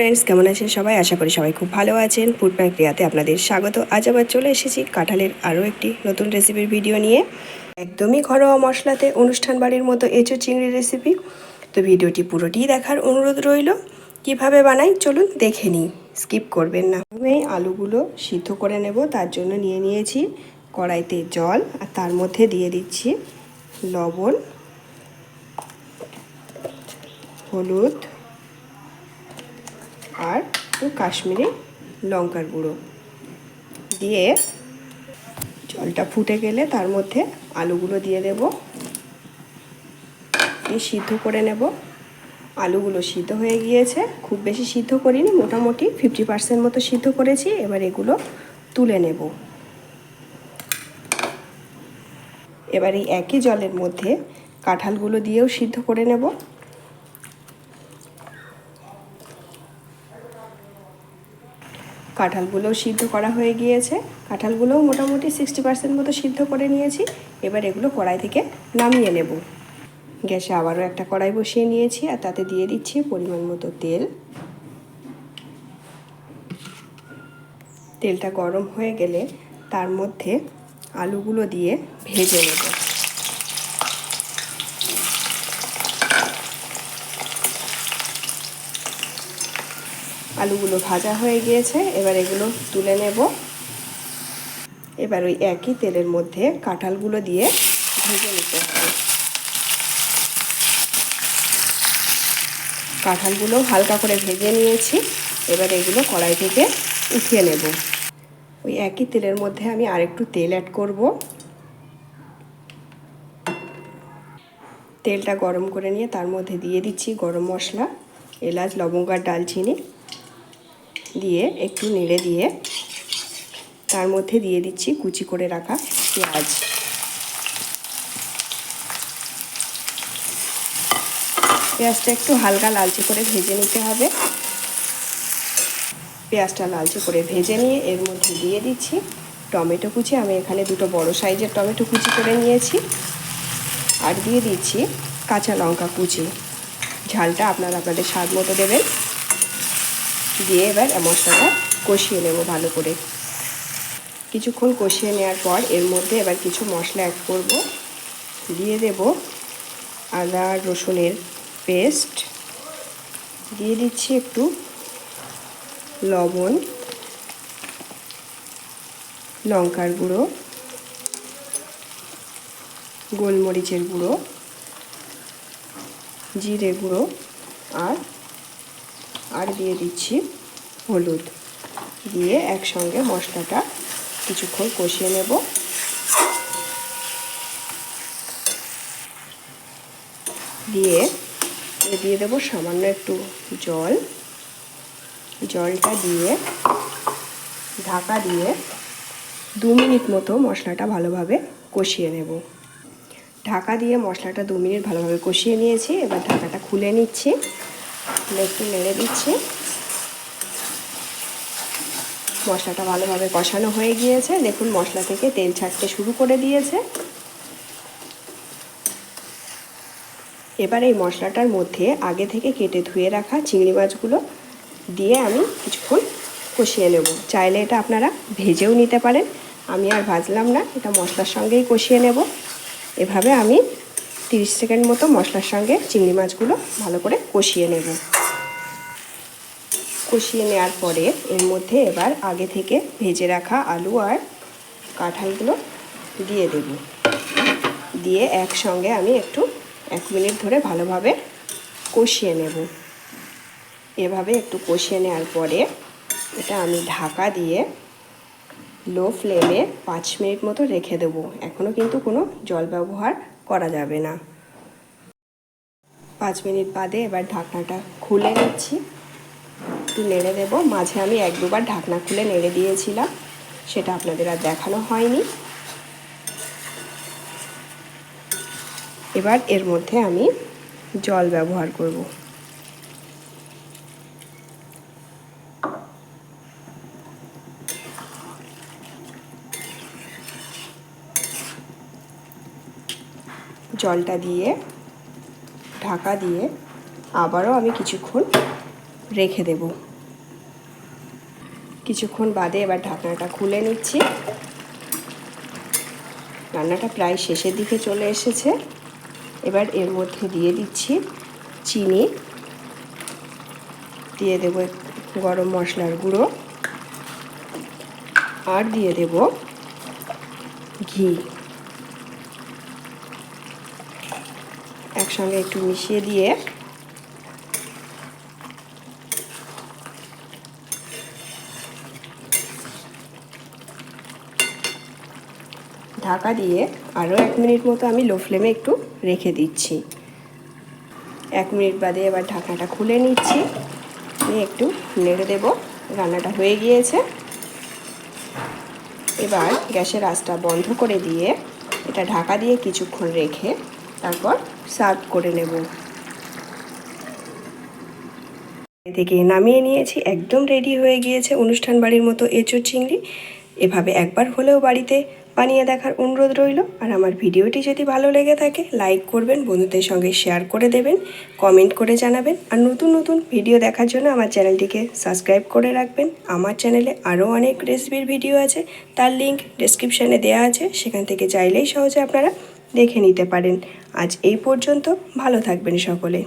Friends কেমন আছেন সবাই? আশা করি সবাই খুব ভালো আছেন। ফুড ক্রিয়াতে আপনাদের স্বাগত। আজ আবার চলে এসেছি কাঁঠালের আরও একটি নতুন রেসিপির ভিডিও নিয়ে। একদমই ঘরোয়া মশলাতে অনুষ্ঠান বাড়ির মতো এঁচো চিংড়ি রেসিপি তো ভিডিওটি পুরোটি দেখার অনুরোধ রইল। কীভাবে বানাই? চলুন দেখে নিই। স্কিপ করবেন না। প্রথমে আলুগুলো সিদ্ধ করে নেব। তার জন্য নিয়ে নিয়েছি কড়াইতে জল আর তার মধ্যে দিয়ে দিচ্ছি লবণ, হলুদ আর একটু কাশ্মীরি লঙ্কার গুঁড়ো। দিয়ে জলটা ফুটে গেলে তার মধ্যে আলুগুলো দিয়ে দেব। দিয়ে সিদ্ধ করে নেব। আলুগুলো সিদ্ধ হয়ে গিয়েছে। খুব বেশি সিদ্ধ করিনি, মোটামুটি ফিফটি পার্সেন্ট মতো সিদ্ধ করেছি। এবার এগুলো তুলে নেব। এবার এই একই জলের মধ্যে কাঁঠালগুলো দিয়েও সিদ্ধ করে নেব। কাঁঠালগুলোও সিদ্ধ করা হয়ে গিয়েছে। কাঁঠালগুলোও মোটামুটি সিক্সটি পার্সেন্ট মতো সিদ্ধ করে নিয়েছি। এবার এগুলো কড়াই থেকে নামিয়ে নেব। গ্যাসে আবারও একটা কড়াই বসিয়ে নিয়েছি আর তাতে দিয়ে দিচ্ছি পরিমাণ মতো তেল। তেলটা গরম হয়ে গেলে তার মধ্যে আলুগুলো দিয়ে ভেজে নেব। আলুগুলো ভাজা হয়ে গিয়েছে, এবার এগুলো তুলে নেব। এবার ওই একই তেলের মধ্যে কাঁঠালগুলো দিয়ে ভেজে নিতে হবে। কাঁঠালগুলো হালকা করে ভেজে নিয়েছি, এবার এগুলো কড়াই থেকে উঠিয়ে নেব। ওই একই তেলের মধ্যে আমি আরেকটু তেল অ্যাড করব। তেলটা গরম করে নিয়ে তার মধ্যে দিয়ে দিচ্ছি গরম মশলা, এলাচ, লবঙ্গ আর ডালচিনি। দিয়ে একটু নেড়ে দিয়ে তার মধ্যে দিয়ে দিচ্ছি কুচি করে রাখা পেঁয়াজ। পেঁয়াজটা একটু হালকা লালচে করে ভেজে নিতে হবে। পেঁয়াজটা লালচে করে ভেজে নিয়ে এর মধ্যে দিয়ে দিচ্ছি টমেটো কুচি। আমি এখানে দুটো বড় সাইজের টমেটো কুচি করে নিয়েছি। আর দিয়ে দিচ্ছি কাঁচা লঙ্কা কুচি। ঝালটা আপনারা আপনাদের স্বাদ মতো দেবেন। দিয়ে এবার মশলাটা কষিয়ে নেব ভালো করে। কিছুক্ষণ কষিয়ে নেওয়ার পর এর মধ্যে এবার কিছু মশলা অ্যাড করব। দিয়ে দেব আদা, রসুনের পেস্ট দিয়ে দিচ্ছি একটু লবণ, লঙ্কার গুঁড়ো, গোলমরিচের গুঁড়ো, জিরে গুঁড়ো আর আর দিয়ে দিচ্ছি হলুদ। দিয়ে একসঙ্গে মশলাটা কিছুক্ষণ কষিয়ে নেব। দিয়ে দিয়ে দেব সামান্য একটু জল। জলটা দিয়ে ঢাকা দিয়ে দু মিনিট মতো মশলাটা ভালোভাবে কষিয়ে নেব। ঢাকা দিয়ে মশলাটা দু মিনিট ভালোভাবে কষিয়ে নিয়েছি। এবার ঢাকাটা খুলে নিচ্ছি। একটু নেড়ে দিচ্ছি। মশলাটা ভালোভাবে কষানো হয়ে গিয়েছে। দেখুন, মশলা থেকে তেল ছাড়তে শুরু করে দিয়েছে। এবার এই মশলাটার মধ্যে আগে থেকে কেটে ধুয়ে রাখা চিংড়ি মাছগুলো দিয়ে আমি কিছুক্ষণ কষিয়ে নেব। চাইলে এটা আপনারা ভেজেও নিতে পারেন। আমি আর ভাজলাম না, এটা মশলার সঙ্গেই কষিয়ে নেব। এভাবে আমি তিরিশ সেকেন্ড মতো মশলার সঙ্গে চিংড়ি মাছগুলো ভালো করে কষিয়ে নেব। কষিয়ে নেওয়ার পরে এর মধ্যে এবার আগে থেকে ভেজে রাখা আলু আর কাঁঠালগুলো দিয়ে দেব। দিয়ে একসঙ্গে আমি একটু এক মিনিট ধরে ভালোভাবে কষিয়ে নেব। এভাবে একটু কষিয়ে নেওয়ার পরে এটা আমি ঢাকা দিয়ে লো ফ্লেমে পাঁচ মিনিট মতো রেখে দেবো। এখনও কিন্তু কোনো জল ব্যবহার করা যাবে না। পাঁচ মিনিট বাদে এবার ঢাকনাটা খুলে নিচ্ছি। একটু নেড়ে দেব। মাঝে আমি এক দুবার ঢাকনা খুলে নেড়ে দিয়েছিলাম। সেটা আপনাদের আর দেখানো হয়নি। এবার এর মধ্যে আমি জল ব্যবহার করব। জলটা দিয়ে, ঢাকা দিয়ে আবারও আমি কিছুক্ষণ রেখে দেব। কিছুক্ষণ বাদে এবার ঢাকনাটা খুলে নিচ্ছি। রান্নাটা প্রায় শেষের দিকে চলে এসেছে। এবার এর মধ্যে দিয়ে দিচ্ছি চিনি। দিয়ে দেব গরম মশলার গুঁড়ো। আর দিয়ে দেব ঘি। একসঙ্গে একটু মিশিয়ে দিয়ে ঢাকা দিয়ে আরও এক মিনিট মতো আমি লো ফ্লেমে একটু রেখে দিচ্ছি। এক মিনিট বাদে এবার ঢাকনাটা খুলে নিচ্ছি। নিয়ে একটু নেড়ে দেব, রান্নাটা হয়ে গিয়েছে। এবার গ্যাসের আঁচটা বন্ধ করে দিয়ে এটা ঢাকা দিয়ে কিছুক্ষণ রেখে তারপর সার্ভ করে নেব। থেকে নামিয়ে নিয়েছি, একদম রেডি হয়ে গিয়েছে অনুষ্ঠান বাড়ির মতো এঁচোর চিংড়ি। এভাবে একবার হলেও বাড়িতে বানিয়ে দেখার অনুরোধ রইল। আর আমার ভিডিওটি যদি ভালো লেগে থাকে, লাইক করবেন, বন্ধুদের সঙ্গে শেয়ার করে দেবেন, কমেন্ট করে জানাবেন। আর নতুন নতুন ভিডিও দেখার জন্য আমার চ্যানেলটিকে সাবস্ক্রাইব করে রাখবেন। আমার চ্যানেলে আরও অনেক রেসিপির ভিডিও আছে, তার লিঙ্ক ডেসক্রিপশানে দেওয়া আছে। সেখান থেকে চাইলেই সহজে আপনারা দেখে নিতে পারেন। আজ এই পর্যন্ত, ভালো থাকবেন সকলে।